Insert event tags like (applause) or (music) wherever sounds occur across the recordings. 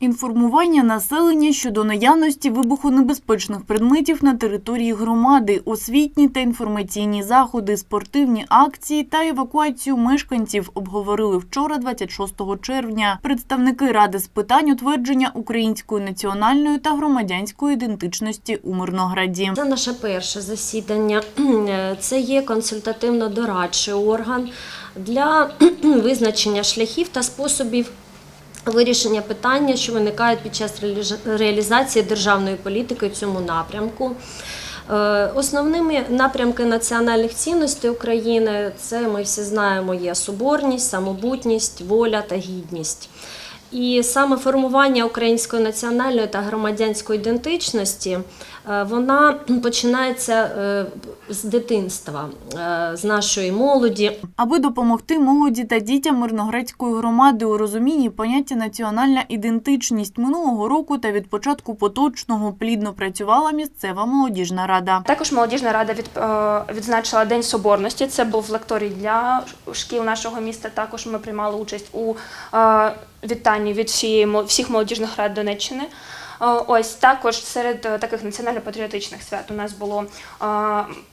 Інформування населення щодо наявності вибухонебезпечних предметів на території громади, освітні та інформаційні заходи, спортивні акції та евакуацію мешканців обговорили вчора, 26 червня. Представники ради з питань утвердження української національної та громадянської ідентичності у Мирнограді. Це наше перше засідання. (clears throat) Це є консультативно-дорадчий орган для (clears throat) визначення шляхів та способів вирішення питання, що виникають під час реалізації державної політики в цьому напрямку. Е, Основними напрямки національних цінностей України це ми всі знаємо є соборність, самобутність, воля та гідність. І саме формування української національної та громадянської ідентичності е, вона починається е, з дитинства, е, з нашої молоді. Аби допомогти молоді та дітям Мирноградської громади у розумінні поняття національна ідентичність минулого року та від початку поточного плідно працювала місцева молодіжна рада. Також молодіжна рада від, відзначила День Соборності. Це був лекторій для шкіл нашого міста. Також ми приймали участь у е, вітанні від всієї всіх молодіжних рад Донеччини. Е, Ось також серед е, таких національно-патріотичних свят у нас було е,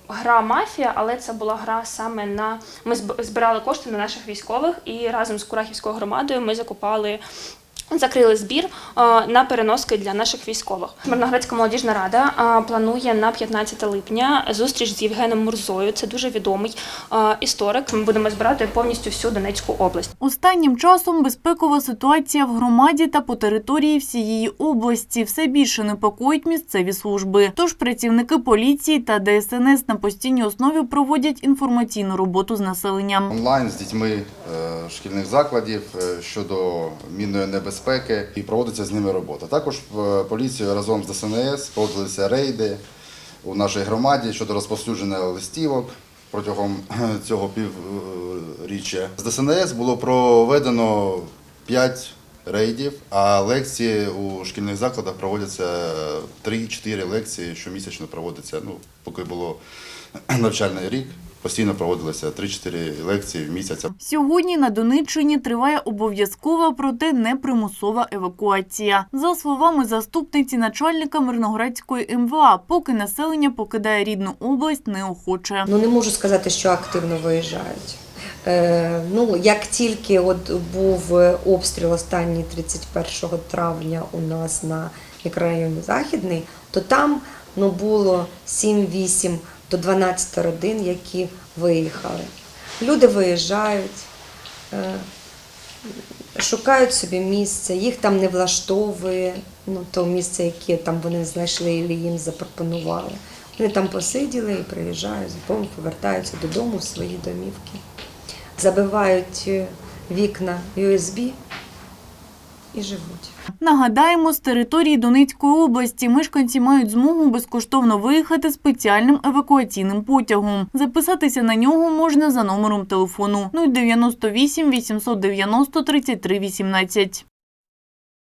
гра мафія, але це була гра саме на ми збирали кошти на наших військових і разом з Курахівською громадою ми закупали Закрили збір е, на переноски для наших військових. Мирноградська молодіжна рада е, планує на 15 липня зустріч з Євгеном Мурзою. Це дуже відомий е, історик. Ми будемо збирати повністю всю Донецьку область. Останнім часом безпекова ситуація в громаді та по території всієї області все більше непокоїть місцеві служби. Тож працівники поліції та ДСНС на постійній основі проводять інформаційну роботу з населенням. онлайн з дітьми шкільних закладів щодо мінної небезпеки і проводиться з ними робота. Також е, поліцією разом з ДСНС проводилися рейди у нашій громаді щодо розповсюдження листівок. Протягом е, цього півріччя з ДСНС було проведено 5 рейдів, а лекції у шкільних закладах проводяться 3-4 лекції щомісячно проводиться. Ну, поки було (clears throat) навчальний рік, постійно проводилися 3-4 лекції в місяць. Сьогодні на Донеччині триває обов'язкова, проте не примусова евакуація. За словами заступниці начальника Мирноградської МВА, поки населення покидає рідну область неохоче. Ну не можу сказати, що активно виїжджають. Е, ну, як тільки от був обстріл останній 31 травня у нас на мікрорайоні Західний, то там ну, було 7-8 до 12 родин, які виїхали. Люди виїжджають, е, шукають собі місце, їх там не влаштовує, ну, то місце, яке там вони знайшли і їм запропонували. Вони там посиділи і приїжджають, потім повертаються додому в свої домівки. Забивають е, вікна USB і живуть. Нагадаємо, з території Донецької області мешканці мають змогу безкоштовно виїхати спеціальним евакуаційним потягом. Записатися на нього можна за номером телефону 098 890 33 18.